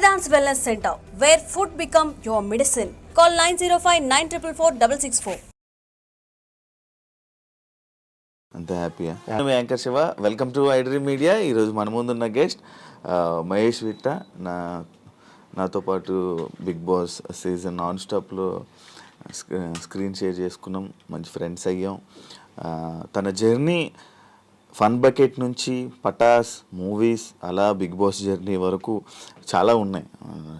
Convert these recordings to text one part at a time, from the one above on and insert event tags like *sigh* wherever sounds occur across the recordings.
Vedant wellness center where food become your medicine call nine zero five nine triple four double six four అంత హ్యాపీయా మేము anchor Shiva. Welcome to iDream media ఈరోజు మన ముందున్న guest Mahesh Vitta. నా నాతో పాటు బిగ్ బాస్ సీజన్ నాన్ స్టాప్లో స్క్రీన్ షేర్ చేసుకున్నాం. మంచి ఫ్రెండ్స్ అయ్యాం. తన జర్నీ ఫన్ బకెట్ నుంచి పటాస్ మూవీస్ అలా బిగ్ బాస్ జర్నీ వరకు చాలా ఉన్నాయి.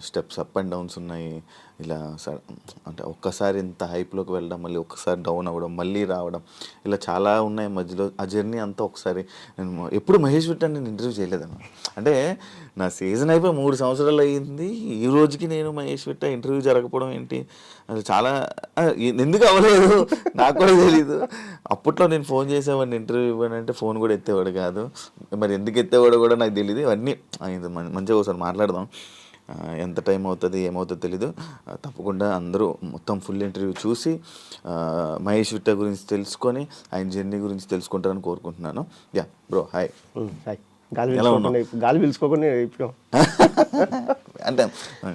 స్టెప్స్ అప్ అండ్ డౌన్స్ ఉన్నాయి. ఇలా స- అంటే ఒక్కసారి ఇంత హైప్లోకి వెళ్ళడం మళ్ళీ ఒక్కసారి డౌన్ అవ్వడం మళ్ళీ రావడం ఇలా చాలా ఉన్నాయి మధ్యలో. ఆ జర్నీ అంతా ఒకసారి నేను ఎప్పుడు మహేష్ విట్ట నేను ఇంటర్వ్యూ చేయలేదన్న. అంటే నా సీజన్ అయిపోయి మూడు సంవత్సరాలు అయ్యింది. ఈ రోజుకి నేను మహేష్ విట్ట ఇంటర్వ్యూ జరగకపోవడం ఏంటి? అది చాలా ఎందుకు అవ్వలేదు? నాకు కూడా తెలియదు అప్పట్లో నేను ఫోన్ చేసేవాడిని ఇంటర్వ్యూ ఇవ్వనంటే ఫోన్ కూడా ఎత్తేవాడు కాదు. మరి ఎందుకు ఎత్తేవాడు కూడా నాకు తెలియదు ఇవన్నీ మంచిగా ఒకసారి మాట్లాడదాం. ఎంత టైం అవుతుంది ఏమవుతుందో తెలీదు. తప్పకుండా అందరూ మొత్తం ఫుల్ ఇంటర్వ్యూ చూసి మహేష్ విట్ట గురించి తెలుసుకొని ఆయన జర్నీ గురించి తెలుసుకుంటారని కోరుకుంటున్నాను. Yeah bro hi. హాయ్. గాలి గాలి పీల్చుకోకుండా *laughs* అంటే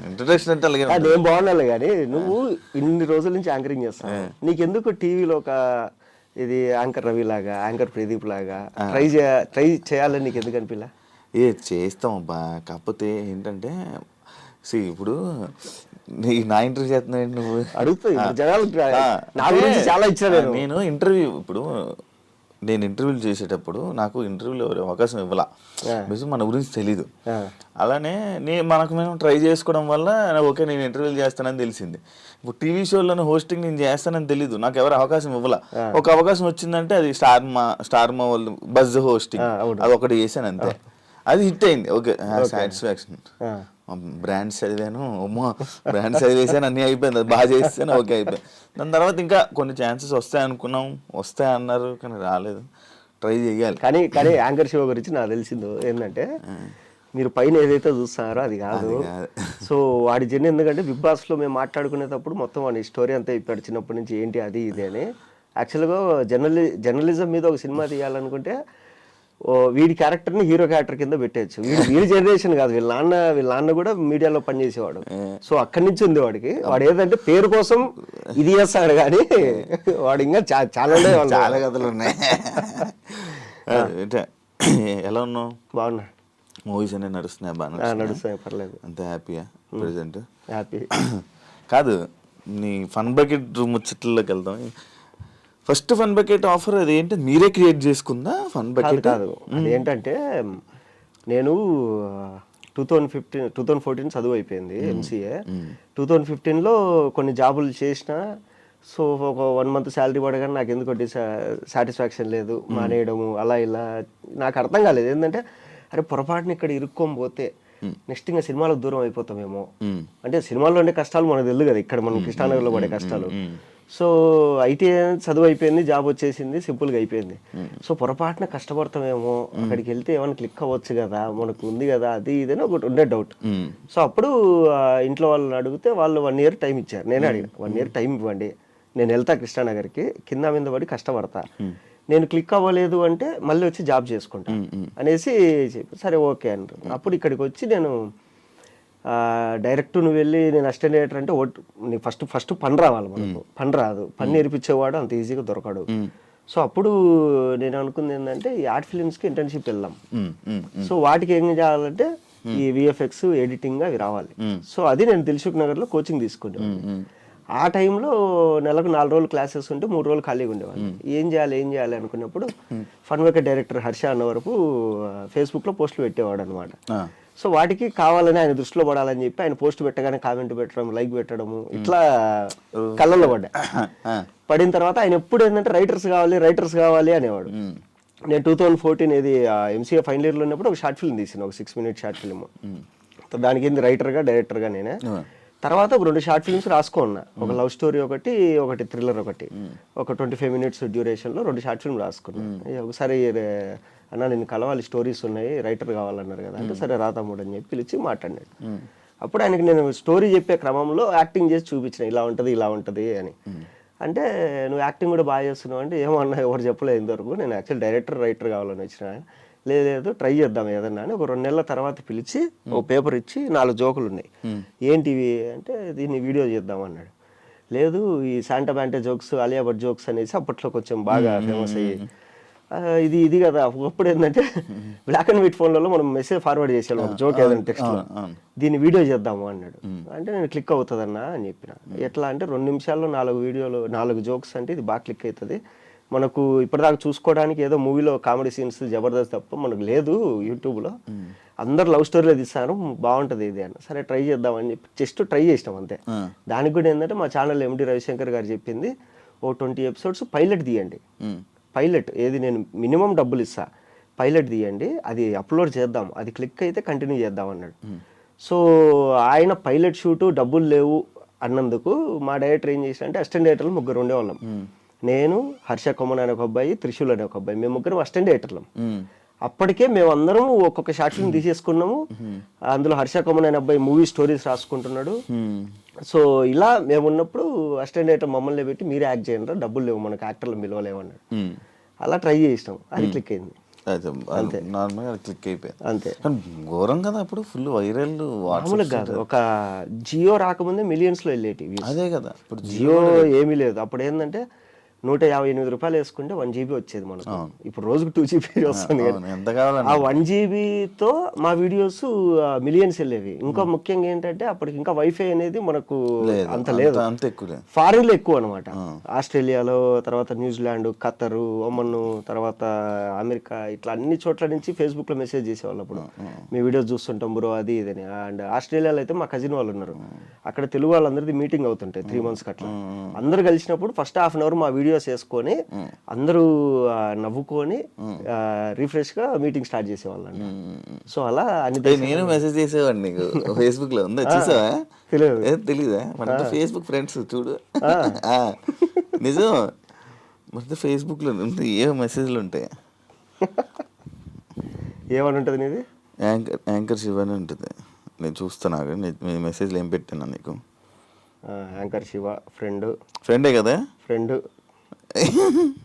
ఇంట్రడక్షన్ అంటే అలాగే బాగున్నాను కానీ నువ్వు ఇన్ని రోజుల నుంచి యాంకరింగ్ చేస్తావు నీకెందుకు టీవీలో ఒక ఇది యాంకర్ రవి లాగా యాంకర్ ప్రదీప్ లాగా? ట్రై చేయ ట్రై చేయాలని నీకు ఎందుకు అనిపిలా? ఏ చేస్తాం అబ్బా. కాకపోతే ఏంటంటే సి ఇప్పుడు నీ నా ఇంటర్వ్యూ చేస్తున్నావు నువ్వు? అడుగుతా ఇప్పుడు జనాలు ఆ, నా గురించి అంటే, చాలా ఇచ్చాను నేను. ఇంటర్వ్యూ ఇప్పుడు నేను ఇంటర్వ్యూలు చేసేటప్పుడు నాకు ఇంటర్వ్యూలో ఎవరు అవకాశం ఇవ్వాల. బికాజ్ మన గురించి తెలీదు. అలానే నే మనకు మేము ట్రై చేసుకోవడం వల్ల ఓకే నేను ఇంటర్వ్యూలు చేస్తానని తెలిసింది. ఇప్పుడు టీవీ షోలను హోస్టింగ్ నేను చేస్తానని తెలీదు. నాకు ఎవరు అవకాశం ఇవ్వాల. ఒక అవకాశం వచ్చిందంటే అది స్టార్ మా స్టార్ మా వాళ్ళు బజ్ హోస్టింగ్. అది ఒకటి చేశాను అంతే. అది హిట్ అయింది. Okay satisfaction. బ్రాండ్స్ చదివాను. అమ్మో బ్రాండ్స్ చదివేసాను అన్నీ అయిపోయింది. అది బాగా చేస్తాను ఓకే అయిపోయింది. దాని తర్వాత ఇంకా కొన్ని ఛాన్సెస్ వస్తాయి అనుకున్నాం. వస్తాయి అన్నారు కానీ రాలేదు. ట్రై చేయాలి. కానీ కానీ యాంకర్ షో గురించి నాకు తెలిసిందో ఏంటంటే మీరు పైన ఏదైతే చూస్తున్నారో అది కాదు. సో వాడి జర్నీ ఎందుకంటే బిగ్ బాస్లో మేము మాట్లాడుకునేటప్పుడు మొత్తం వాడి స్టోరీ అంతా ఇప్పాడు చిన్నప్పటి నుంచి ఏంటి అది ఇది అని. యాక్చువల్గా జర్నలి జర్నలిజం మీద ఒక సినిమా తీయాలనుకుంటే వీడి క్యారెక్టర్ని హీరో క్యారెక్టర్ కింద పెట్టేయచ్చు. వీడి వీడి జనరేషన్ కాదు వీళ్ళ నాన్న వీళ్ళ నాన్న కూడా మీడియాలో పనిచేసేవాడు. సో అక్కడి నుంచి ఉంది వాడికి. వాడు ఏదంటే పేరు కోసం ఇది చేస్తాడు కానీ వాడు ఇంకా చాలా. చాలా కథలు ఉన్నాయి. ఎలా ఉన్నావు? బాగున్నా. మూవీస్ అన్నీ నడుస్తున్నాయి? బాగా? నడుస్తాయి పర్లేదు. అంతే హ్యాపీయా? Present happy. కాదు నీ ఫన్ బకెట్ ముచ్చట్లోకి వెళ్దాం. ఫస్ట్ ఫన్ బకెట్ ఆఫర్ అది ఏంటి? మీరే క్రియేట్ చేసుకుందా ఫన్ బకెట్? కాదు. అది ఏంటంటే నేను two thousand fifteen two thousand fourteen చదువు అయిపోయింది ఎంసీఏ టూ థౌజండ్ ఫిఫ్టీన్లో కొన్ని జాబులు చేసిన సో ఒక వన్ మంత్ శాలరీ పడగానే నాకు ఎందుకంటే సాటిస్ఫాక్షన్ లేదు. మానేయడము అలా ఇలా నాకు అర్థం కాలేదు. ఏంటంటే అరే పొరపాటున ఇక్కడ ఇరుక్కొని పోతే నెక్స్ట్ ఇంకా సినిమాలకు దూరం అయిపోతామేమో. అంటే సినిమాల్లో ఉండే కష్టాలు మనకు తెలియదు కదా ఇక్కడ మనం కృష్ణానగర్లో పడే కష్టాలు. సో ఐటీ చదువు అయిపోయింది జాబ్ వచ్చేసింది సింపుల్గా అయిపోయింది. సో పొరపాటున కష్టపడతామేమో అక్కడికి వెళ్తే ఏమైనా క్లిక్ అవ్వచ్చు కదా మనకు ఉంది కదా అది ఇది అని ఒకటి ఉండే డౌట్ సో అప్పుడు ఇంట్లో వాళ్ళని అడిగితే వాళ్ళు వన్ ఇయర్ టైం ఇచ్చారు. నేనే అడిగాను వన్ ఇయర్ టైం ఇవ్వండి. నేను వెళ్తా కృష్ణానగర్కి కింద మీద పడి కష్టపడతా. నేను క్లిక్ అవ్వలేదు అంటే మళ్ళీ వచ్చి జాబ్ చేసుకుంటా అనేసి చెప్పి సరే ఓకే అంటారు అప్పుడు ఇక్కడికి వచ్చి నేను డైరెక్ట్ నువ్వు వెళ్ళి నేను అసిస్టెంట్ డైరెక్టర్ అంటే ఓట్ నీకు ఫస్ట్ ఫస్ట్ పని రావాలి మనకు. పని రాదు. పని నేర్పించేవాడు అంత ఈజీగా దొరకడు. సో అప్పుడు నేను అనుకుంది ఏంటంటే ఈ ఆర్ట్ ఫిలిమ్స్కి ఇంటర్న్షిప్ వెళ్దాం. సో వాటికి ఏం చేయాలంటే ఈ విఎఫ్ఎక్స్ ఎడిటింగ్ అవి రావాలి. సో అది నేను దిల్సుఖ్ నగర్లో కోచింగ్ తీసుకునేవాడిని ఆ టైంలో నెలకు నాలుగు రోజులు క్లాసెస్ ఉంటే మూడు రోజులు ఖాళీగా ఉండేవాళ్ళు. ఏం చేయాలి ఏం చేయాలి అనుకున్నప్పుడు ఫన్ వేక డైరెక్టర్ హర్ష అన్న వరకు ఫేస్బుక్లో పోస్టులు పెట్టేవాడు అనమాట సో వాటికి కావాలని ఆయన దృష్టిలో పడాలని చెప్పి ఆయన పోస్ట్ పెట్టగానే కామెంట్ పెట్టడం లైక్ పెట్టడము ఇట్లా కళ్ళల్లో పడ్డా. పడిన తర్వాత ఆయన ఎప్పుడు ఏంటంటే రైటర్స్ కావాలి రైటర్స్ కావాలి అనేవాడు. నేను టూ థౌజండ్ ఫోర్టీన్ ఇది ఎంసీఏ ఫైనల్ ఇయర్లో ఉన్నప్పుడు ఒక షార్ట్ ఫిల్మ్ తీసిన ఒక సిక్స్ మినిట్ షార్ట్ ఫిల్మ్. దానికి ఏంది రైటర్గా డైరెక్టర్గా నేనే. తర్వాత ఒక రెండు షార్ట్ ఫిల్మ్స్ రాసుకున్నా ఒక లవ్ స్టోరీ ఒకటి ఒకటి థ్రిల్లర్ ఒకటి. ఒక ట్వంటీ ఫైవ్ మినిట్స్ డ్యూరేషన్లో రెండు షార్ట్ ఫిల్మ్ రాసుకున్నా. ఏ, ఒకసారి అన్న నేను కలవాలి స్టోరీస్ ఉన్నాయి రైటర్ కావాలన్నారు కదా అంటే సరే రా తమ్ముడు అని చెప్పి పిలిచి మాట్లాడినాడు. అప్పుడు ఆయనకి నేను స్టోరీ చెప్పే క్రమంలో యాక్టింగ్ చేసి చూపించిన ఇలా ఉంటుంది ఇలా ఉంటుంది అని. అంటే నువ్వు యాక్టింగ్ కూడా బాగా చేస్తున్నావు అంటే ఏమన్నా ఎవరు చెప్పలేదు ఇంతవరకు. నేను యాక్చువల్ డైరెక్టర్ రైటర్ కావాలని వచ్చిన. లేదు లేదు ట్రై చేద్దాం ఏదన్నా అని ఒక రెండు నెలల తర్వాత పిలిచి ఒక పేపర్ ఇచ్చి నాలుగు జోకులు ఉన్నాయి. ఏంటివి అంటే దీన్ని వీడియో చేద్దాం అన్నాడు. లేదు ఈ శాంటా బ్యాంటే జోక్స్ అలియా భట్ జోక్స్ అనేసి అప్పట్లో కొంచెం బాగా ఫేమస్ అయ్యి ఇది ఇది కదా. ఒకప్పుడు ఏంటంటే బ్లాక్ అండ్ వైట్ ఫోన్లలో మనం మెసేజ్ ఫార్వర్డ్ చేసాం ఒక జోక్ ఏదైనా టెక్స్ట్లో. దీన్ని వీడియో చేద్దాము అన్నాడు. అంటే నేను క్లిక్ అవుతుందన్నా అని చెప్పిన. ఎట్లా అంటే రెండు నిమిషాల్లో నాలుగు వీడియోలు నాలుగు జోక్స్ అంటే ఇది బాగా క్లిక్ అవుతుంది. మనకు ఇప్పటిదాకా చూసుకోవడానికి ఏదో మూవీలో కామెడీ సీన్స్ జబర్దస్త్ తప్ప మనకు లేదు యూట్యూబ్లో. అందరు లవ్ స్టోరీలో తీస్తారు బాగుంటుంది ఇది అని. సరే ట్రై చేద్దామని చెప్పి జస్ట్ ట్రై చేసినాం అంతే. దానికి కూడా ఏంటంటే మా ఛానల్ ఎండి రవిశంకర్ గారు చెప్పింది ఓ ట్వంటీ ఎపిసోడ్స్ పైలట్ తీయండి. పైలట్ ఏది నేను మినిమం డబ్బులు ఇస్తా పైలట్ తీయండి అది అప్లోడ్ చేద్దాం అది క్లిక్ అయితే కంటిన్యూ చేద్దాం అన్నాడు. సో ఆయన పైలట్ షూటు డబ్బులు లేవు అన్నందుకు మా డైరెక్టర్ ఏం చేసిన అంటే అసిస్టెంట్ డైరెక్టర్లు ముగ్గురు ఉండేవాళ్ళం. నేను హర్ష కొమ్మన్ అనే ఒక అబ్బాయి త్రిశూల్ అనే ఒక అబ్బాయి. మేము ముగ్గురం అసిస్టెంట్ డైరెక్టర్లం. అప్పటికే మేమందరం ఒక్కొక్క షార్ట్ ఫిల్మ్ తీసేసుకున్నాము. అందులో హర్ష కొమ్మన్ అనే అబ్బాయి మూవీ స్టోరీస్ రాసుకుంటున్నాడు. సో ఇలా మేము ఉన్నప్పుడు అసిస్టెంట్ డైరెక్టర్ మమ్మల్ని పెట్టి మీరే యాక్ట్ చేయండి డబ్బులు లేవు మనకు యాక్టర్లు పిలవలేవు అన్నాడు అలా ట్రై చేసినాం. అది క్లిక్ అయింది. అయితే నార్మల్గా క్లిక్ అయిపోయింది. అంతే. ఘోరం కదా అప్పుడు ఫుల్ వైరల్ మామూలుగా కాదు. ఒక జియో రాకముందే మిలియన్స్లో వెళ్ళేటి views. అదే కదా. ఇప్పుడు జియో ఏమీ లేదు. అప్పుడు ఏంటంటే నూట యాభై ఎనిమిది రూపాయలు వేసుకుంటే వన్ జీబీ వచ్చేది మనకు. ఇప్పుడు రోజుకు టూ జీబీ వస్తుంది ఆ వన్ జీబీతో మా వీడియోస్ మిలియన్స్ వెళ్ళేవి. ఇంకా ముఖ్యంగా ఏంటంటే అప్పటికి ఇంకా వైఫై అనేది మనకు అంత లేదు. అంత ఎక్కువ ఫారిన్లో ఎక్కువ అనమాట ఆస్ట్రేలియాలో తర్వాత న్యూజిలాండ్ ఖత్తరు ఒమన్ తర్వాత అమెరికా ఇట్లా అన్ని చోట్ల నుంచి ఫేస్బుక్లో మెసేజ్ చేసేవాళ్ళు అప్పుడు. మీ వీడియోస్ చూస్తుంటాం బ్రో అది ఇదని అండ్ ఆస్ట్రేలియాలో అయితే మా కజిన్ వాళ్ళు ఉన్నారు. అక్కడ తెలుగు వాళ్ళందరిది మీటింగ్ అవుతుంటాయి త్రీ మంత్స్ అట్లా అందరు కలిసినప్పుడు ఫస్ట్ హాఫ్ అన్ అవర్ మా వీడియోస్ వేసుకొని అందరూ నవ్వుకొని రిఫ్రెష్గా మీటింగ్ స్టార్ట్ చేసేవాళ్ళండి సో అలా అన్ని నేను మెసేజ్ చేసేవాడిని నీకు. *laughs* ఫేస్బుక్లో ఉందా చూసావా? తెలియదు. తెలీదా? మన ఫేస్బుక్ ఫ్రెండ్స్ చూడు. *laughs* నిజం? మన ఫేస్బుక్లో *laughs* ఏ మెసేజ్లు ఉంటాయి. ఏమని ఉంటుంది నీది? యాంకర్ యాంకర్ శివ అని ఉంటుంది. నేను చూస్తాను. నీ నీ మెసేజ్లు ఏం పెట్టాను నీకు. యాంకర్ శివ ఫ్రెండ్ ఫ్రెండే కదా? ఫ్రెండ్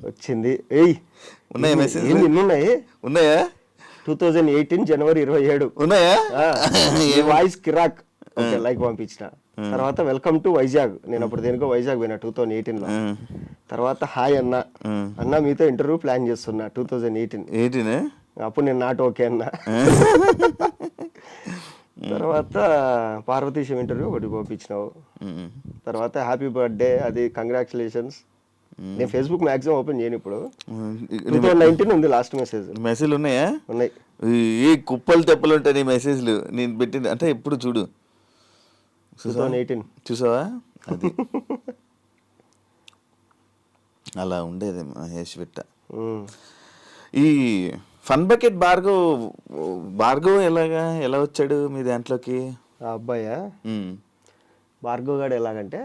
వచ్చింది. ఏయ్ ఉన్నాయా ఇన్ని ఉన్నాయి? ఉన్నాయా? టూ థౌజండ్ ఎయిటీన్ జనవరి ఇరవై ఏడు ఉన్నాయా వాయిస్ *laughs* కిరాక్. లైక్ పంపించిన. తర్వాత వెల్కమ్ టు వైజాగ్. నేను అప్పుడు దేనికో వైజాగ్ పోయినా టూ థౌజండ్ ఎయిటీన్లో. తర్వాత హాయ్ అన్న. అన్న మీతో ఇంటర్వ్యూ ప్లాన్ చేస్తున్నా టూ థౌజండ్ ఎయిటీన్ ఏంటినే? అప్పుడు నేను నాట్ ఓకే అన్న. *laughs* తర్వాత పార్వతీశం ఇంటర్వ్యూ ఒకటి పంపించినావు. తర్వాత హ్యాపీ బర్త్డే అది కంగ్రాచులేషన్స్ నేను ఫేస్బుక్ మాక్సిమం ఓపెన్ చేయను ఇప్పుడు. టూ నైన్టీన్ ఉంది లాస్ట్ మెసేజ్ మెసేజ్లు ఉన్నాయా? ఉన్నాయి. ఈ కుప్పలు తెప్పలు ఉంటాయి నీ మెసేజ్లు? నేను పెట్టింది అంటే ఎప్పుడు చూడు. టూ థౌజండ్ ఎయిటీన్ చూసావా? అది. *laughs* అలా ఉండేది మహేష్ విట్ట ఈ ఫన్ బకెట్ భార్గవ్ భార్గవ్ ఎలాగా? ఎలా వచ్చాడు మీ దాంట్లోకి? ఆ అబ్బాయా? భార్గవ్ గారు ఎలాగంటే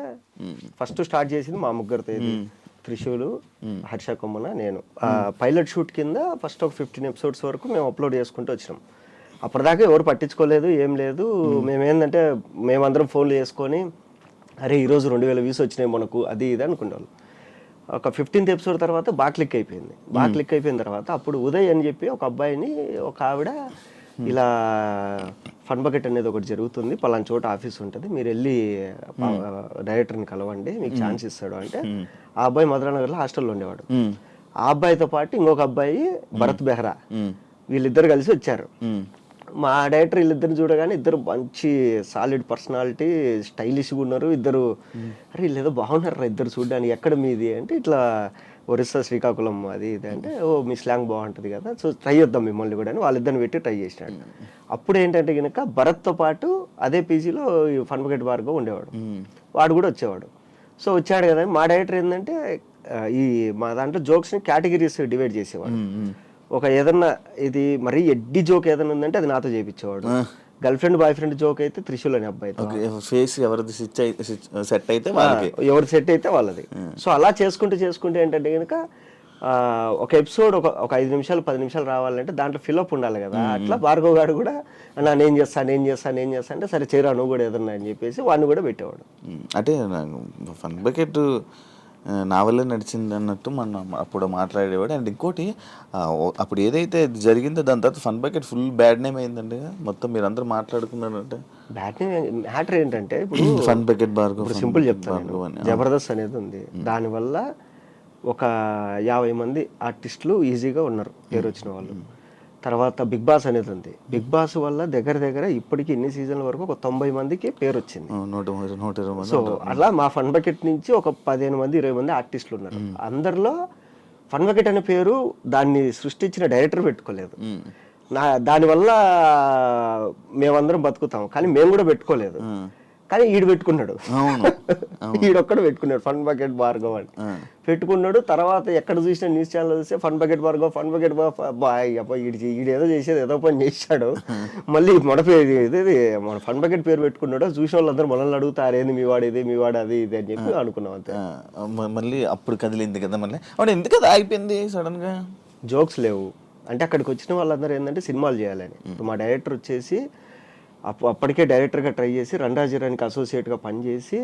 ఫస్ట్ స్టార్ట్ చేసింది మా ముగ్గురితో ఇది త్రిశూలు హర్ష కొమ్మన నేను. ఆ పైలట్ షూట్ కింద ఫస్ట్ ఒక ఫిఫ్టీన్ ఎపిసోడ్స్ వరకు మేము అప్లోడ్ చేసుకుంటూ వచ్చినాం. అప్పటిదాకా ఎవరు పట్టించుకోలేదు ఏం లేదు. మేమేందంటే మేమందరం ఫోన్లు చేసుకొని అరే ఈరోజు రెండు వేల వ్యూస్ వచ్చినాయి మనకు అది ఇది అనుకునేవాళ్ళు. ఒక ఫిఫ్టీన్త్ ఎపిసోడ్ తర్వాత బాగా క్లిక్ అయిపోయింది. బాగా క్లిక్ అయిపోయిన తర్వాత అప్పుడు ఉదయ్ అని చెప్పి ఒక అబ్బాయిని ఒక ఆవిడ ఇలా ఫన్ బకెట్ అనేది ఒకటి జరుగుతుంది. పలానా చోట ఆఫీస్ ఉంటుంది. మీరు వెళ్ళి డైరెక్టర్ని కలవండి. మీకు ఛాన్స్ ఇస్తాడు అంటే ఆ అబ్బాయి మధురానగర్లో హాస్టల్లో ఉండేవాడు. ఆ అబ్బాయితో పాటు ఇంకొక అబ్బాయి భరత్ బెహ్రా. వీళ్ళిద్దరు కలిసి వచ్చారు. మా డైరెక్టర్ వీళ్ళిద్దరిని చూడగానే ఇద్దరు మంచి సాలిడ్ పర్సనాలిటీ స్టైలిష్గా ఉన్నారు. ఇద్దరు అరే వీళ్ళు ఏదో బాగున్నారు ఇద్దరు చూడడానికి. ఎక్కడ మీది? అంటే ఇట్లా ఒరిస్సా శ్రీకాకుళం అది ఇది అంటే ఓ మీ స్లాంగ్ బాగుంటుంది కదా సో ట్రై చేద్దాం మిమ్మల్ని కూడా అని వాళ్ళిద్దరిని పెట్టి ట్రై చేసినాడు. అప్పుడు ఏంటంటే కనుక భరత్తో పాటు అదే పీజీలో ఫన్ బకెట్ బార్గో ఉండేవాడు. వాడు కూడా వచ్చేవాడు. సో వచ్చాడు కదా మా డైరెక్టర్ ఏంటంటే ఈ మా దాంట్లో జోక్స్ని కేటగిరీస్ డివైడ్ చేసేవాడు. ఒక ఏదన్నా ఇది మరీ ఎడ్డి జోక్ ఏదైనా ఉందంటే అది నాతో చేయించేవాడు girlfriend boyfriend joke అయితే త్రిశూల్ అనే అబ్బాయితో. ఫేస్ ఎవరిది సెట్ అయితే ఎవరు సెట్ అయితే వాళ్ళది. సో అలా చేసుకుంటూ చేసుకుంటే ఏంటంటే కనుక ఒక ఎపిసోడ్ ఒక ఒక ఐదు నిమిషాలు పది నిమిషాలు రావాలంటే దాంట్లో ఫిలప్ ఉండాలి కదా. అట్లా భార్గవ్ గారు కూడా అన్నా నేను చేస్తా నేను చేస్తా నేను చేస్తా అంటే సరే చేరా నువ్వు కూడా ఏదన్నా అని చెప్పేసి వాడిని కూడా పెట్టేవాడు. అంటే నాకు ఫన్ బకెట్ నా వల్లే నడిచింది అన్నట్టు మనం అప్పుడు మాట్లాడేవాడు. అండ్ ఇంకోటి అప్పుడు ఏదైతే జరిగిందో దాని తర్వాత Fun Bucket full bad name అయిందండి. మొత్తం మీరు అందరూ మాట్లాడుకున్నారంటే బ్యాటింగ్ మ్యాటర్ ఏంటంటే ఇప్పుడు ఫన్ బకెట్ fun సింపుల్ చెప్తాను జబర్దస్త్ అనేది ఉంది. దానివల్ల ఒక యాభై మంది ఆర్టిస్టులు ఈజీగా ఉన్నారు. పేరు వచ్చిన వాళ్ళు. తర్వాత బిగ్ బాస్ అనేది ఉంది. బిగ్ బాస్ వల్ల దగ్గర దగ్గర ఇప్పటికి ఇన్ని సీజన్ల వరకు ఒక తొంభై మందికి పేరు వచ్చింది. సో అలా మా ఫన్ బకెట్ నుంచి ఒక పదిహేను మంది ఇరవై మంది ఆర్టిస్టులు ఉన్నారు. అందరిలో ఫన్ బకెట్ అనే పేరు దాన్ని సృష్టించిన డైరెక్టర్ పెట్టుకోలేదు. నా దానివల్ల మేమందరం బతుకుతాం. కానీ మేము కూడా పెట్టుకోలేదు. కానీ ఈడు పెట్టుకున్నాడు. *laughs* ఈడొక్కడు పెట్టుకున్నాడు ఫన్ బకెట్ భార్గవ్ అని. పెట్టుకున్నాడు తర్వాత ఎక్కడ చూసిన న్యూస్ ఛానల్ చూస్తే Fun Bucket Bhargav Fun Bucket boy ఈడు ఈడు ఏదో చేసేది ఏదో పని చేశాడు. *laughs* మళ్ళీ మన పేరు ఇది ఇది మన ఫన్ బకెట్ పేరు పెట్టుకున్నాడు చూసిన వాళ్ళందరూ మనల్ని అడుగుతారు ఏంది మీ వాడు ఇది మీ వాడు అది ఇది అని చెప్పి అనుకున్నాం అంతే. మళ్ళీ అప్పుడు కదిలింది కదా మళ్ళీ. అవును ఎందుకు అది ఆగిపోయింది సడన్గా జోక్స్ లేవు. అంటే అక్కడికి వచ్చిన వాళ్ళందరూ ఏంటంటే సినిమాలు చేయాలని. మా డైరెక్టర్ వచ్చేసి అప్పటికే డైరెక్టర్గా ట్రై చేసి రంరాజీరానికి అసోసియేట్గా పనిచేసి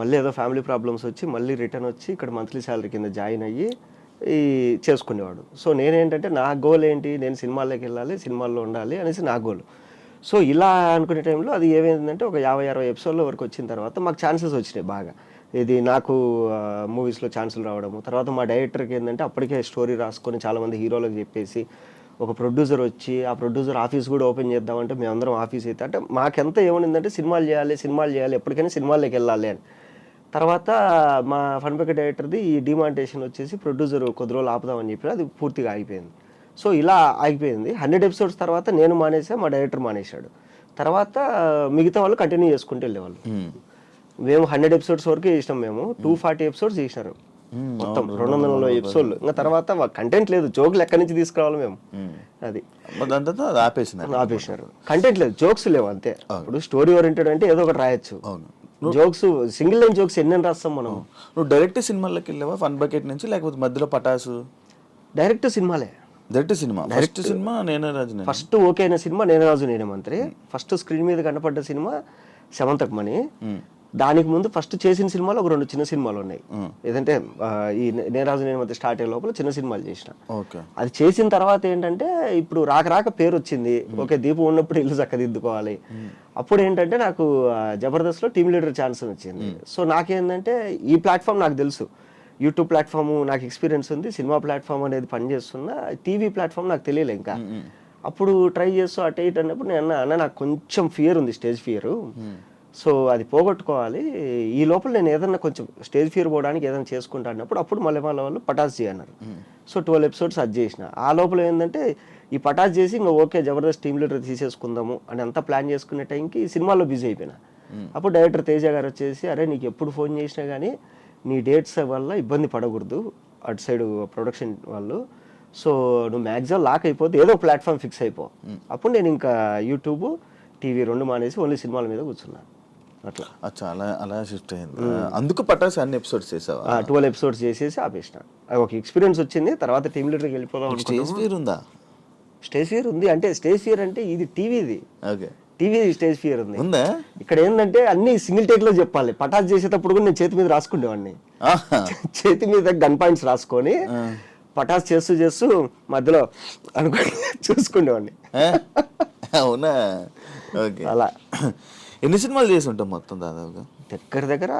మళ్ళీ ఏదో ఫ్యామిలీ ప్రాబ్లమ్స్ వచ్చి మళ్ళీ రిటర్న్ వచ్చి ఇక్కడ మంత్లీ శాలరీ కింద జాయిన్ అయ్యి ఈ చేసుకునేవాడు. సో నేనేంటంటే నా గోల్ ఏంటి? నేను సినిమాల్లోకి వెళ్ళాలి సినిమాల్లో ఉండాలి అనేసి నా గోల్ సో ఇలా అనుకునే టైంలో అది ఏమైందంటే ఒక యాభై అరవై ఎపిసోడ్ల వరకు వచ్చిన తర్వాత మాకు ఛాన్సెస్ వచ్చినాయి బాగా. ఇది నాకు మూవీస్లో ఛాన్సులు రావడము. తర్వాత మా డైరెక్టర్కి ఏంటంటే అప్పటికే స్టోరీ రాసుకొని చాలామంది హీరోలకు చెప్పేసి ఒక ప్రొడ్యూసర్ వచ్చి ఆ ప్రొడ్యూసర్ ఆఫీస్ కూడా ఓపెన్ చేద్దామంటే మేమందరం ఆఫీస్ అయితే అంటే మాకెంత ఏమనిందంటే సినిమాలు చేయాలి సినిమాలు చేయాలి ఎప్పటికైనా సినిమాల్లోకి వెళ్ళాలి అని. తర్వాత మా ఫన్ బకెట్ డైరెక్టర్ది ఈ డిమాంటేషన్ వచ్చేసి ప్రొడ్యూసర్ కొద్ది రోజులు ఆపుదామని చెప్పి అది పూర్తిగా ఆగిపోయింది. సో ఇలా ఆగిపోయింది. హండ్రెడ్ ఎపిసోడ్స్ తర్వాత నేను మానేసా మా డైరెక్టర్ మానేశాడు. తర్వాత మిగతా వాళ్ళు కంటిన్యూ చేసుకుంటూ వెళ్ళేవాళ్ళు. మ్మ్. మేము హండ్రెడ్ ఎపిసోడ్స్ వరకు చేసినాం మేము. టూ ఫార్టీ ఎపిసోడ్స్ చేసినారు. మొత్తం రెండు వందల నలభై ఎపిసోడ్లు. ఇంకా తర్వాత కంటెంట్ లేదు. జోకులు ఎక్కడి నుంచి తీసుకురావాలి మేము. అది. దాని తర్వాత ఆపేసినారు. ఆపేసినారు. కంటెంట్ లేదు. జోక్స్ లేవు అంతే. ఇప్పుడు స్టోరీ ఓరియంటెడ్ అంటే ఏదో ఒకటి రాయొచ్చు. అవును. జోక్స్ సింగిల్ లైన్ జోక్స్ ఎన్ని రాస్తాం మనం? నువ్వు డైరెక్ట్ సినిమాల్లోకి వెళ్ళావా? ఫన్ బకెట్ నుంచి లేకపోతే మధ్యలో పటాసు? డైరెక్ట్ సినిమాలే. డైరెక్ట్ సినిమా. ఫస్ట్ సినిమా నేనే. రాజు ఫస్ట్ ఓకే అయిన సినిమా నేను రాజు నేనే మంత్రి. ఫస్ట్ స్క్రీన్ మీద కనపడ్డ సినిమా సెవంతక్ మణి దానికి ముందు ఫస్ట్ చేసిన సినిమాలు ఒక రెండు చిన్న సినిమాలు ఉన్నాయి. ఏదంటే ఈ నేరాజు నేను మంత్రి స్టార్ట్ అయ్యే లోపల చిన్న సినిమాలు చేసిన. ఓకే. అది చేసిన తర్వాత ఏంటంటే ఇప్పుడు రాక రాక పేరు వచ్చింది. ఓకే దీపం ఉన్నప్పుడు ఇల్లు చక్కదిద్దుకోవాలి. అప్పుడు ఏంటంటే నాకు జబర్దస్త్లో టీమ్ లీడర్ ఛాన్స్ వచ్చింది. సో నాకేంటంటే ఈ ప్లాట్ఫామ్ నాకు తెలుసు. యూట్యూబ్ ప్లాట్ఫామ్ నాకు ఎక్స్పీరియన్స్ ఉంది. సినిమా ప్లాట్ఫామ్ అనేది పనిచేస్తున్నా టీవీ ప్లాట్ఫామ్ నాకు తెలియలే ఇంకా. అప్పుడు ట్రై చేస్తూ అటు ఇటు అన్నప్పుడు నేను అన్న నాకు కొంచెం ఫియర్ ఉంది స్టేజ్ ఫియర్ సో అది పోగొట్టుకోవాలి. ఈ లోపల నేను ఏదన్నా కొంచెం స్టేజ్ ఫియర్ పోవడానికి ఏదైనా చేసుకుంటా అన్నప్పుడు అప్పుడు మళ్ళీ వాళ్ళ వాళ్ళు పటాస్ చేయన్నారు. సో ట్వెల్వ్ ఎపిసోడ్స్ అది చేసిన. ఆ లోపల ఏంటంటే ఈ పటాస్ చేసి ఇంకా ఓకే జబర్దస్త్ టీమ్ లీడర్ తీసేసుకుందాము అని అంతా ప్లాన్ చేసుకునే టైంకి ఈ సినిమాలో బిజీ అయిపోయినా. అప్పుడు డైరెక్టర్ తేజ గారు వచ్చేసి అరే నీకు ఎప్పుడు ఫోన్ చేసినా కానీ నీ డేట్స్ వల్ల ఇబ్బంది పడకూడదు అటు సైడ్ ప్రొడక్షన్ వాళ్ళు. సో నువ్వు మ్యాక్సిమం లాక్ అయిపోతే ఏదో ప్లాట్ఫామ్ ఫిక్స్ అయిపో. అప్పుడు నేను ఇంకా యూట్యూబ్ టీవీ రెండు మానేసి ఓన్లీ సినిమాల మీద కూర్చున్నా. అట్లా. అలా అలా షిఫ్ట్ అయింది. అందుకు పటాసు అన్ని ఎపిసోడ్స్ చేసావా? ట్వెల్వ్ ఎపిసోడ్స్ చేసేసి ఆపేసిన. ఒక ఎక్స్పీరియన్స్ వచ్చింది తర్వాత టీమ్ లీడర్కి వెళ్ళిపోదాం స్టేజ్ ఫియర్ ఉందా? స్టేజ్ ఫియర్ ఉంది. అంటే స్టేజ్ ఫియర్ అంటే ఇది టీవీది. ఓకే. టీవీ స్టేజ్ ఫియర్ ఉంది. ఉందా? ఇక్కడ ఏంటంటే అన్ని సింగిల్ టేక్లో చెప్పాలి. పటాస్ చేసేటప్పుడు కూడా నేను చేతి మీద రాసుకునేవాడిని. చేతి మీద గన్ పాయింట్స్ రాసుకొని పటాస్ చేస్తూ చేస్తూ మధ్యలో అనుకుని చూసుకునేవాడిని? అవునా? ఓకే. అలా. ఎన్ని సినిమాలు చేసి ఉంటాం మొత్తం దాదాపుగా? దగ్గర దగ్గర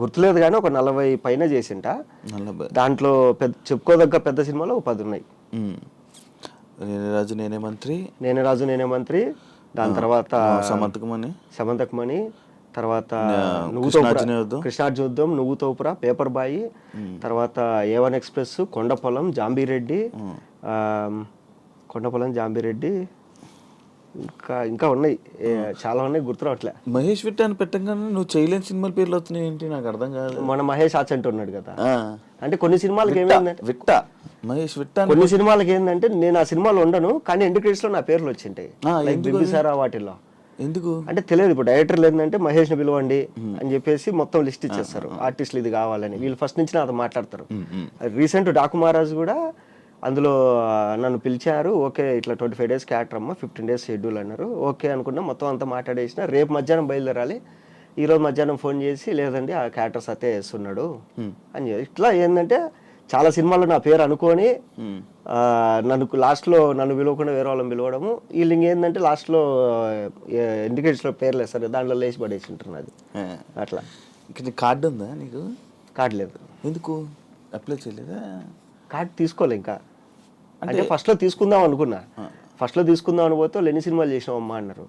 గుర్తులేదు కానీ ఒక నలభై పైన చేసింట. నలభై. దాంట్లో పెద్ద చెప్పుకోదగ్గ పెద్ద సినిమాలు ఒక పది ఉన్నాయి. నేనే రాజు నేనే మంత్రి. నేనే రాజు నేనే మంత్రి. దాని తర్వాత సమర్థకమని సమంతకమణి తర్వాత నువ్వు కృష్ణార్జున యుద్ధం. నువ్వు తోపురా పేపర్ బాయి. తర్వాత A one express Kondapolam Zombie Reddy. Kondapolam Zombie Reddy. ఇంకా ఇంకా ఉన్నాయి. చాలా ఉన్నాయి గుర్తురావట్లే మహేష్ విట్ట అని పెట్టగానే నువ్వు చేయలేని సినిమాల పేర్లు వస్తున్నాయి ఏంటి? నాకు అర్థం కాదు మన మహేష్ ఆచంట్ ఉన్నాడు కదా. అంటే కొన్ని సినిమాలకి ఏమైందంటే విట్ట. మహేష్ విట్ట కొన్ని సినిమాలకి ఏంటంటే నేను ఆ సినిమాలో ఉండను కానీ ఎండ్ క్రెడిట్స్లో నా పేర్లు వచ్చింటాయి. బింబిసారా వాటిల్లో ఎందుకు? అంటే తెలియదు ఇప్పుడు డైరెక్టర్లు ఏంటంటే మహేష్ని పిలవండి అని చెప్పేసి మొత్తం లిస్ట్ ఇచ్చేస్తారు. ఆర్టిస్టులు ఇది కావాలని. వీళ్ళు ఫస్ట్ నుంచి నాతో మాట్లాడతారు. రీసెంట్ డాకు మహారాజ్ కూడా అందులో నన్ను పిలిచారు ఓకే ఇట్లా ట్వంటీ ఫైవ్ డేస్ క్యాటర్ అమ్మ ఫిఫ్టీన్ డేస్ షెడ్యూల్ అన్నారు. ఓకే అనుకున్నా మొత్తం అంతా మాట్లాడేసిన. రేపు మధ్యాహ్నం బయలుదేరాలి. ఈరోజు మధ్యాహ్నం ఫోన్ చేసి లేదండి ఆ క్యారెక్టర్ సత్య చేస్తున్నాడు అని చెప్పి. ఇట్లా ఏంటంటే చాలా సినిమాల్లో నా పేరు అనుకొని నన్ను లాస్ట్లో నన్ను పిలవకుండా వేరే వాళ్ళని పిలవడము. వీళ్ళు ఇంకేందంటే లాస్ట్లో ఇండికేటర్స్లో పేర్లు వేస్తారు దాంట్లో లేచి పడేసి అది. అట్లా. ఇక్కడ కార్డు ఉందా నీకు? కావట్లేదు ఎందుకు? అప్లై చేయలేదా? కార్డు తీసుకోలే ఇంకా. అంటే ఫస్ట్లో తీసుకుందాం అనుకున్నా. ఫస్ట్లో తీసుకుందాం అని పోతే వాళ్ళు ఎన్ని సినిమాలు చేసినావు అమ్మా అన్నారు.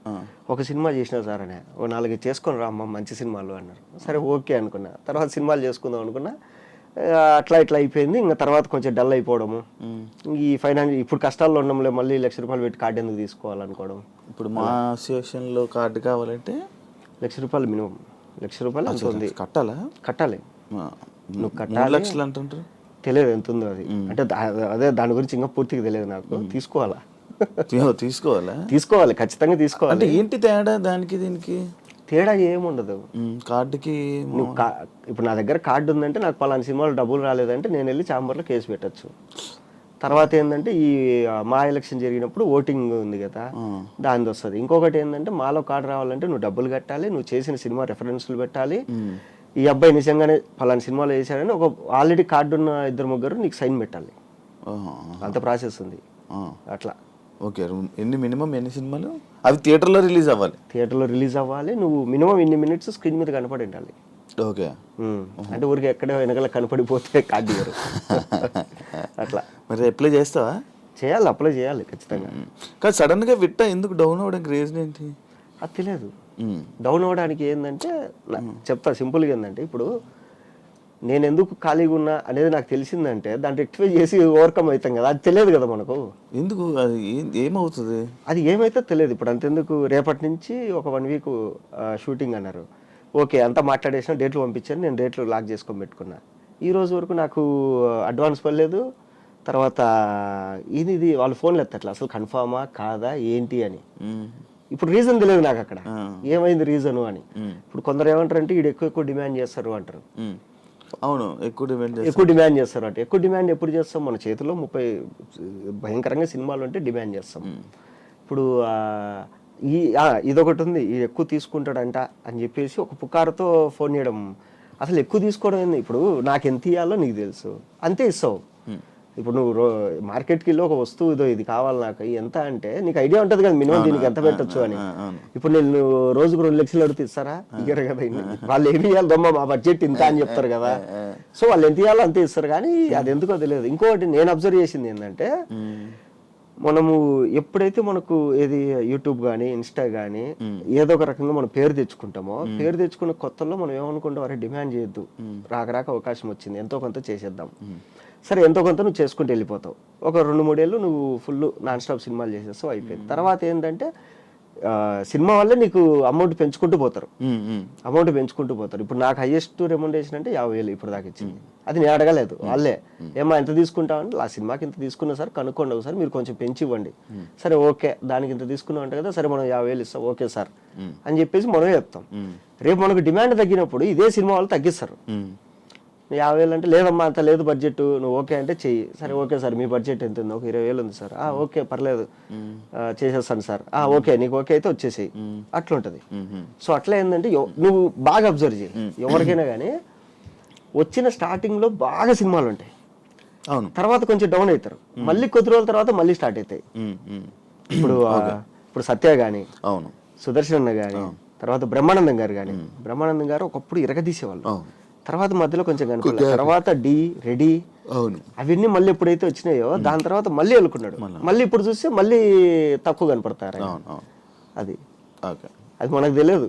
ఒక సినిమా చేసినా సార్ అనే. ఓ నాలుగు చేసుకొని రా అమ్మ మంచి సినిమాలు అన్నారు. సరే ఓకే అనుకున్నా. తర్వాత సినిమాలు చేసుకుందాం అనుకున్నా. అట్లా ఇట్లా అయిపోయింది. ఇంకా తర్వాత కొంచెం డల్ అయిపోవడము. ఈ ఫైనాన్స్ ఇప్పుడు కష్టాల్లో ఉండడంలో మళ్ళీ లక్ష రూపాయలు పెట్టి కార్డు ఎందుకు తీసుకోవాలనుకోవడం. ఇప్పుడు మా అసోసియేషన్లో కార్డు కావాలంటే లక్ష రూపాయలు మినిమం. లక్ష రూపాయలు ఉంది. కట్టాలా? కట్టాలి. నువ్వు మూడు లక్షలు అంటుంటారు తెలియదు ఎంత ఉందో అది. అంటే అదే దాని గురించి ఇంకా పూర్తిగా తెలియదు నాకు. తీసుకోవాలా? తీసుకోవాలా? తీసుకోవాలి ఖచ్చితంగా తీసుకోవాలి. అంటే ఏంటి తేడా దానికి దీనికి? తేడా ఏముండదు. కార్డుకి నువ్వు ఇప్పుడు నా దగ్గర కార్డు ఉందంటే నాకు పలానా సినిమాలో డబ్బులు రాలేదంటే నేను వెళ్ళి ఛాంబర్లో కేసు పెట్టచ్చు. తర్వాత ఏంటంటే ఈ మా ఎలక్షన్ జరిగినప్పుడు ఓటింగ్ ఉంది కదా దానిది వస్తుంది ఇంకొకటి ఏంటంటే మాలో కార్డు రావాలంటే నువ్వు డబ్బులు కట్టాలి నువ్వు చేసిన సినిమా రెఫరెన్స్లు పెట్టాలి. ఈ అబ్బాయి నిజంగానే పలానా సినిమాలో చేశాడని ఒక ఆల్రెడీ కార్డు ఉన్న ఇద్దరు ముగ్గురు నీకు సైన్ పెట్టాలి. అంత ప్రాసెస్ ఉంది. అట్లా. ఓకే ఎన్ని మినిమం ఎన్ని సినిమాలు? అవి థియేటర్లో రిలీజ్ అవ్వాలి. థియేటర్లో రిలీజ్ అవ్వాలి. నువ్వు మినిమం ఇన్ని మినిట్స్ స్క్రీన్ మీద కనపడి ఉండాలి ఓకే. అంటే ఊరికి ఎక్కడ వెనకాల కనపడిపోతే కార్డు ఇవ్వరు *laughs* అట్లా. మరి అప్లై చేస్తావా? చేయాలి అప్లై చేయాలి ఖచ్చితంగా. కానీ సడన్గా విట్ట ఎందుకు డౌన్ అవ్వడానికి రీజన్ ఏంటి? అది తెలియదు. డౌన్ అవ్వడానికి ఏంటంటే చెప్తా సింపుల్గా ఏంటంటే ఇప్పుడు నేను ఎందుకు ఖాళీగా ఉన్నా అనేది నాకు తెలిసిందంటే దాన్ని రెక్టిఫై చేసి ఓవర్కమ్ అవుతాం కదా అది తెలియదు కదా మనకు. ఎందుకు? అది ఏమవుతుంది? అది ఏమైతే తెలియదు. ఇప్పుడు అంతెందుకు? రేపటి నుంచి ఒక వన్ వీక్ షూటింగ్ అన్నారు. ఓకే అంతా మాట్లాడేసిన డేట్లు పంపించాను నేను డేట్లు లాక్ చేసుకొని పెట్టుకున్నా. ఈ రోజు వరకు నాకు అడ్వాన్స్ పడలేదు. తర్వాత ఇది ఇది వాళ్ళు ఫోన్లు ఎత్తట్లా. అసలు కన్ఫామా కాదా ఏంటి అని. ఇప్పుడు రీజన్ తెలియదు నాకు అక్కడ. ఏమైంది రీజను అని? ఇప్పుడు కొందరు ఏమంటారు అంటే ఈడు ఎక్కువ ఎక్కువ డిమాండ్ చేస్తారు అంటారు. అవును ఎక్కువ డిమాండ్ ఎక్కువ డిమాండ్ చేస్తారు అంటే. ఎక్కువ డిమాండ్ ఎప్పుడు చేస్తాం? మన చేతిలో ముప్పై భయంకరంగా సినిమాలు ఉంటే డిమాండ్ చేస్తాం. ఇప్పుడు ఈ ఇదొకటి ఉంది. ఈ ఎక్కువ తీసుకుంటాడంట అని చెప్పేసి ఒక పుకారుతో ఫోన్ చేయడం. అసలు ఎక్కువ తీసుకోవడం ఏంది? ఇప్పుడు నాకు ఎంత ఇవ్వాలో నీకు తెలుసు. అంతే ఇస్తావు. ఇప్పుడు నువ్వు మార్కెట్కి వెళ్ళి ఒక వస్తువు ఇదో ఇది కావాలి నాకు ఎంత అంటే నీకు ఐడియా ఉంటుంది కదా మినిమం దీనికి ఎంత పెట్టొచ్చు అని. ఇప్పుడు నేను రోజుకు రెండు లక్షలు అడిగితే ఇస్తారా? ఇయ్యరు కదా. వాళ్ళు ఏమి ఇవ్వాలి దమ్మ మా బడ్జెట్ ఇంత అని చెప్తారు కదా. సో వాళ్ళు ఎంత ఇవ్వాలో అంతే ఇస్తారు కానీ అది ఎందుకో తెలియదు. ఇంకొకటి నేను అబ్జర్వ్ చేసింది ఏంటంటే మనము ఎప్పుడైతే మనకు ఏది యూట్యూబ్ కానీ ఇన్స్టా కానీ ఏదో ఒక రకంగా మనం పేరు తెచ్చుకుంటామో పేరు తెచ్చుకున్న కొత్తలో మనం ఏమనుకుంటాం? అరే డిమాండ్ చేయొద్దు. రాక రాక అవకాశం వచ్చింది. ఎంతో కొంత చేసేద్దాం. సరే ఎంతో కొంత నువ్వు చేసుకుంటూ వెళ్ళిపోతావు. ఒక రెండు మూడేళ్ళు నువ్వు ఫుల్ నాన్ స్టాప్ సినిమాలు చేసేస్తావు అయిపోయింది. తర్వాత ఏంటంటే సినిమా వల్ల నీకు అమౌంట్ పెంచుకుంటూ పోతారు. అమౌంట్ పెంచుకుంటూ పోతారు. ఇప్పుడు నాకు హైయెస్ట్ రెమ్యునరేషన్ అంటే యాభై వేలు ఇప్పుడు దాకా ఇచ్చింది. అది నేను అడగలేదు వాళ్ళే. ఏమా ఎంత తీసుకుంటామని ఆ సినిమాకి ఇంత తీసుకున్నా సార్ కనుక్కోండి ఒకసారి మీరు కొంచెం పెంచి ఇవ్వండి. సరే ఓకే దానికి ఇంత తీసుకున్నాం అంటే కదా సరే మనం యాభై వేలు ఇస్తాం ఓకే సార్. అని చెప్పేసి మనమే చెప్తాం. రేపు మనకు డిమాండ్ తగ్గినప్పుడు ఇదే సినిమా వాళ్ళు తగ్గిస్తారు. యాభై వేలు అంటే లేదమ్మా అంత లేదు బడ్జెట్ నువ్వు ఓకే అంటే చెయ్యి. సరే ఓకే సార్ మీ బడ్జెట్ ఎంత ఉంది ఒక ఇరవై వేలు ఉంది సార్. ఆ, ఓకే పర్లేదు. చేసేస్తాను సార్. ఆ, ఓకే నీకు ఓకే అయితే వచ్చేసేయి. అట్లుంటది. సో అట్లా ఏంటంటే నువ్వు బాగా అబ్జర్వ్ చేయి. ఎవరికైనా కానీ వచ్చిన స్టార్టింగ్లో బాగా సినిమాలు ఉంటాయి అవును. తర్వాత కొంచెం డౌన్ అవుతారు. మళ్ళీ కొద్ది రోజుల తర్వాత మళ్ళీ స్టార్ట్ అవుతాయి. ఇప్పుడు ఇప్పుడు సత్య గాని అవును. సుదర్శన్ అన్న గాని తర్వాత బ్రహ్మానందం గారు గాని బ్రహ్మానందం గారు ఒకప్పుడు ఇరగదీసేవాళ్ళు. తర్వాత మధ్యలో కొంచెం కనుకోలేదు తర్వాత డి రెడీ. అవును. అవన్నీ మళ్ళీ ఎప్పుడైతే వచ్చినాయో దాని తర్వాత మళ్ళీ వెళ్ళుకున్నాడు మళ్ళీ. ఇప్పుడు చూస్తే మళ్ళీ తక్కువ కనపడతారు అది. ఓకే. అది మనకు తెలియదు.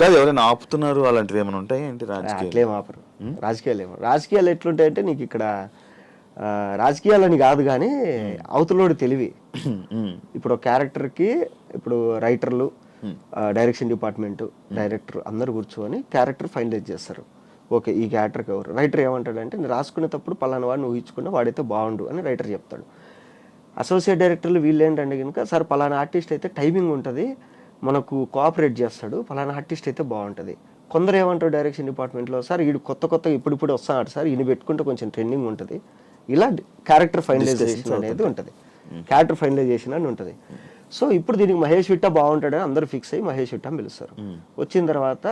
కాదు ఎవరైనా ఆపుతున్నారు అలాంటివి ఏమైనా ఉంటాయి ఏంటి రాజకీయాలు? ఆపరు. రాజకీయాలు ఏమో రాజకీయాలు ఎట్లుంటాయంటే నీకు ఇక్కడ రాజకీయాలని కాదు కానీ అవతలోడు తెలివి. ఇప్పుడు క్యారెక్టర్కి ఇప్పుడు రైటర్లు డైరెక్షన్ డిపార్ట్మెంట్ డైరెక్టర్ అందరు కూర్చొని క్యారెక్టర్ ఫైనలైజ్ చేస్తారు. ఓకే ఈ క్యారెక్టర్కి ఎవరు? రైటర్ ఏమంటాడంటే నేను రాసుకునేటప్పుడు పలానా వాడిని ఊహించుకున్నా వాడైతే బాగుండు అని రైటర్ చెప్తాడు. అసోసియేట్ డైరెక్టర్లు వీళ్ళు ఏంటంటే కనుక సార్ పలానా ఆర్టిస్ట్ అయితే టైమింగ్ ఉంటుంది మనకు కోఆపరేట్ చేస్తాడు పలానా ఆర్టిస్ట్ అయితే బాగుంటుంది. కొందరు ఏమంటారు డైరెక్షన్ డిపార్ట్మెంట్లో సార్ వీడు కొత్త కొత్త ఇప్పుడు ఇప్పుడు వస్తాడు సార్ ఈయన పెట్టుకుంటే కొంచెం ట్రెండింగ్ ఉంటుంది. ఇలా క్యారెక్టర్ ఫైనలైజేషన్ అనేది ఉంటుంది. క్యారెక్టర్ ఫైనలైజేషన్ అని ఉంటుంది. సో ఇప్పుడు దీనికి మహేష్ విట్ట బాగుంటాడని అందరూ ఫిక్స్ అయ్యి మహేష్ విట్ట అని పిలుస్తారు. వచ్చిన తర్వాత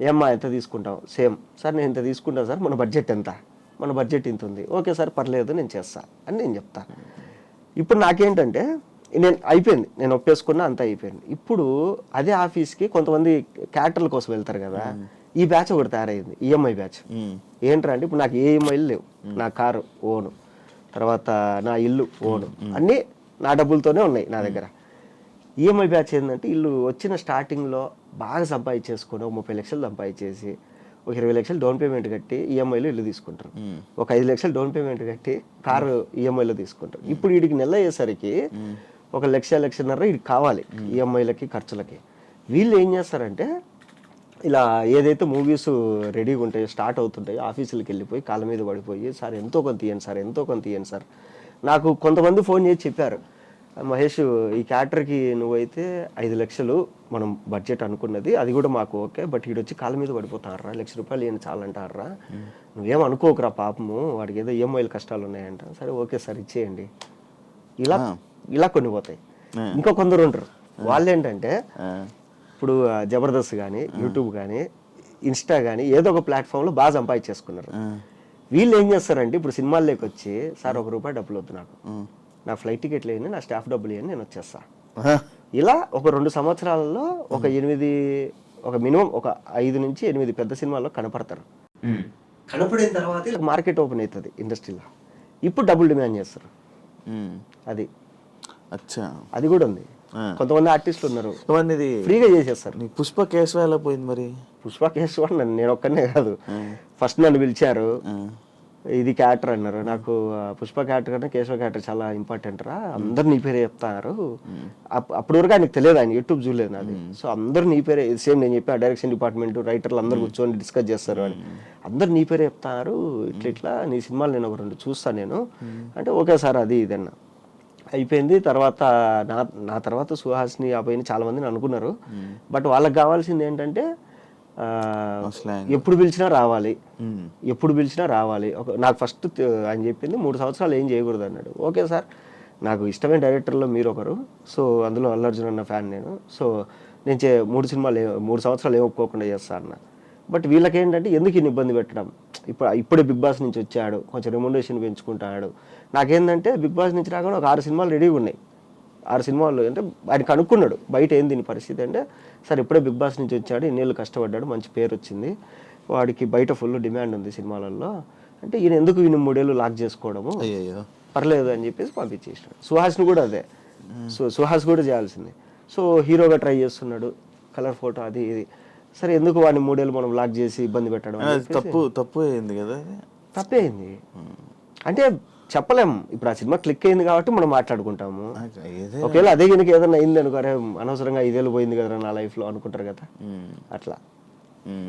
ఏమ్మా ఎంత తీసుకుంటాం సేమ్. సార్ నేను ఇంత తీసుకుంటాను సార్? మన బడ్జెట్ ఎంత? మన బడ్జెట్ ఇంత ఉంది. ఓకే సార్ పర్లేదు నేను చేస్తా. అని నేను చెప్తా. ఇప్పుడు నాకేంటంటే నేను అయిపోయింది. నేను ఒప్పేసుకున్నా అంతా అయిపోయింది. ఇప్పుడు అదే ఆఫీస్కి కొంతమంది క్యాటర్ల కోసం వెళ్తారు కదా ఈ బ్యాచ్ ఒకటి తయారైంది ఈఎంఐ బ్యాచ్. ఏంట్రా అంటే ఇప్పుడు నాకు ఏ ఈఎంఐలు లేవు. నా కారు ఓను తర్వాత నా ఇల్లు ఓను. అన్నీ నా డబ్బులతోనే ఉన్నాయి నా దగ్గర. ఈఎంఐ బ్యాచ్ ఏంటంటే ఇల్లు వచ్చిన స్టార్టింగ్లో బాగా సంపాదించేసుకొని ఒక ముప్పై లక్షలు సంపాదించేసి ఒక ఇరవై లక్షలు డౌన్ పేమెంట్ కట్టి ఈఎంఐలో ఇల్లు తీసుకుంటారు. ఒక ఐదు లక్షలు డౌన్ పేమెంట్ కట్టి కారు ఈఎంఐలో తీసుకుంటారు. ఇప్పుడు వీడికి నెల అయ్యేసరికి ఒక లక్ష లక్షన్నర ఇది కావాలి ఈఎంఐలకి ఖర్చులకి. వీళ్ళు ఏం చేస్తారంటే ఇలా ఏదైతే మూవీస్ రెడీగా ఉంటాయో స్టార్ట్ అవుతుంటాయో ఆఫీసులకు వెళ్ళిపోయి కాళ్ళ మీద పడిపోయి సార్ ఎంతో కొంత తీయండి సార్ ఎంతో కొంత తీయండి సార్ నాకు కొంతమంది ఫోన్ చేసి చెప్పారు. మహేష్ ఈ క్యాటర్కి నువ్వైతే ఐదు లక్షలు మనం బడ్జెట్ అనుకున్నది అది కూడా మాకు ఓకే బట్ ఈడొచ్చి కాళ్ళ మీద పడిపోతారా లక్ష రూపాయలు ఏం చాలంటారా నువ్వేం అనుకోకురా పాపము వాడికి ఏదో ఈఎంఐలు కష్టాలు ఉన్నాయంట సరే ఓకే సార్ ఇచ్చేయండి. ఇలా ఇలా కొన్ని పోతాయి. ఇంకా కొందరు ఉంటారు వాళ్ళు ఏంటంటే ఇప్పుడు జబర్దస్త్ కానీ యూట్యూబ్ కానీ ఇన్స్టా కానీ ఏదో ఒక ప్లాట్ఫామ్లో బాగా సంపాదించేసుకున్నారు. వీళ్ళు ఏం చేస్తారంటే ఇప్పుడు సినిమాల్లోకి వచ్చి సార్ ఒక రూపాయి డబ్బులు వద్దు నాకు. నా ఫ్లైట్ టికెట్లు వేయండి నా స్టాఫ్ డబ్బులు వేయండి నేను వచ్చేస్తా. ఇలా ఒక రెండు సంవత్సరాలలో ఒక ఎనిమిది ఒక మినిమం ఒక ఐదు నుంచి ఎనిమిది పెద్ద సినిమాల్లో కనపడతారు. కనపడిన తర్వాత మార్కెట్ ఓపెన్ అవుతుంది ఇండస్ట్రీలో. ఇప్పుడు డబుల్ డిమాండ్ చేస్తారు. అది. అచ్చా. అది కూడా ఉంది. కొంతమంది ఆర్టిస్టులు ఉన్నారు. ఇవన్నీ ఫ్రీగా చేసేస్తారు. పుష్ప కేసు ఎలా పోయింది మరి? పుష్ప కేసు కూడా నన్ను నేను ఒక్కనే కాదు. ఫస్ట్ నన్ను పిలిచారు. ఇది క్యాటర్ అన్నారు. నాకు పుష్ప క్యాటర్ కన్నా కేశవ క్యాటర్ చాలా ఇంపార్టెంట్ రా. అందరు నీ పేరే చెప్తారు. అప్- అప్పటి వరకు ఆయనకు తెలియదు ఆయన యూట్యూబ్ చూడలేదు నాది. సో అందరు నీ పేరే సేమ్ నేను చెప్పి డైరెక్షన్ డిపార్ట్మెంట్ రైటర్లు అందరు కూర్చొని డిస్కస్ చేస్తారు అని. అందరు నీ పేరే చెప్తారు. ఇట్లా ఇట్లా నీ సినిమాలు నేను ఒక రెండు చూస్తాను నేను. అంటే ఓకే సార్ అది ఇదన్నా. అయిపోయింది. తర్వాత నా నా తర్వాత సుహాస్ని ఆ పైన చాలా మందిని అనుకున్నారు. బట్ వాళ్ళకి కావాల్సింది ఏంటంటే. ఎప్పుడు పిలిచినా రావాలి. ఎప్పుడు పిలిచినా రావాలి. ఒక నాకు ఫస్ట్ ఆయన చెప్పింది మూడు సంవత్సరాలు ఏం చేయకూడదు అన్నాడు. Okay sir. నాకు ఇష్టమైన డైరెక్టర్లో మీరు ఒకరు. సో అందులో అల్లు అర్జున్ అన్న ఫ్యాన్ నేను. సో నేను చే మూడు సినిమాలు మూడు సంవత్సరాలు ఏం ఒప్పుకోకుండా చేస్తా అన్న. బట్ వీళ్ళకి ఏంటంటే ఎందుకు ఇన్ని ఇబ్బంది పెట్టడం? ఇప్పుడు ఇప్పుడే బిగ్ బాస్ నుంచి వచ్చాడు కొంచెం రెమ్యునరేషన్ పెంచుకుంటాడు. నాకేంటంటే బిగ్ బాస్ నుంచి రాగానే ఒక ఆరు సినిమాలు రెడీగా ఉన్నాయి. ఆరు సినిమాలు అంటే ఆయన కనుక్కున్నాడు బయట ఏం దీని పరిస్థితి అంటే సార్ ఇప్పుడే బిగ్ బాస్ నుంచి వచ్చాడు ఇన్నేళ్ళు కష్టపడ్డాడు మంచి పేరు వచ్చింది. వాడికి బయట ఫుల్ డిమాండ్ ఉంది సినిమాలలో. అంటే ఈయన ఎందుకు ఈయన మూడేళ్ళు లాక్ చేసుకోవడము? పర్లేదు అని చెప్పేసి పంపించేసినాడు. సుహాస్ని కూడా అదే. సో సుహాస్ కూడా చేయాల్సింది. సో హీరోగా ట్రై చేస్తున్నాడు. కలర్ ఫోటో అది ఇది. సరే ఎందుకు వాడిని మూడేళ్ళు మనం లాక్ చేసి ఇబ్బంది పెట్టడం తప్పు తప్పు అయింది కదా తప్పే అయింది అంటే చెప్పలేం. ఇప్పుడు ఆ సినిమా క్లిక్ అయింది కాబట్టి మనం మాట్లాడుకుంటాము. ఒకవేళ అదే కనుక ఏదైనా అయింది అనుకో అనవసరంగా ఐదేళ్ళు పోయింది కదా నా లైఫ్లో అనుకుంటారు కదా. అట్లా.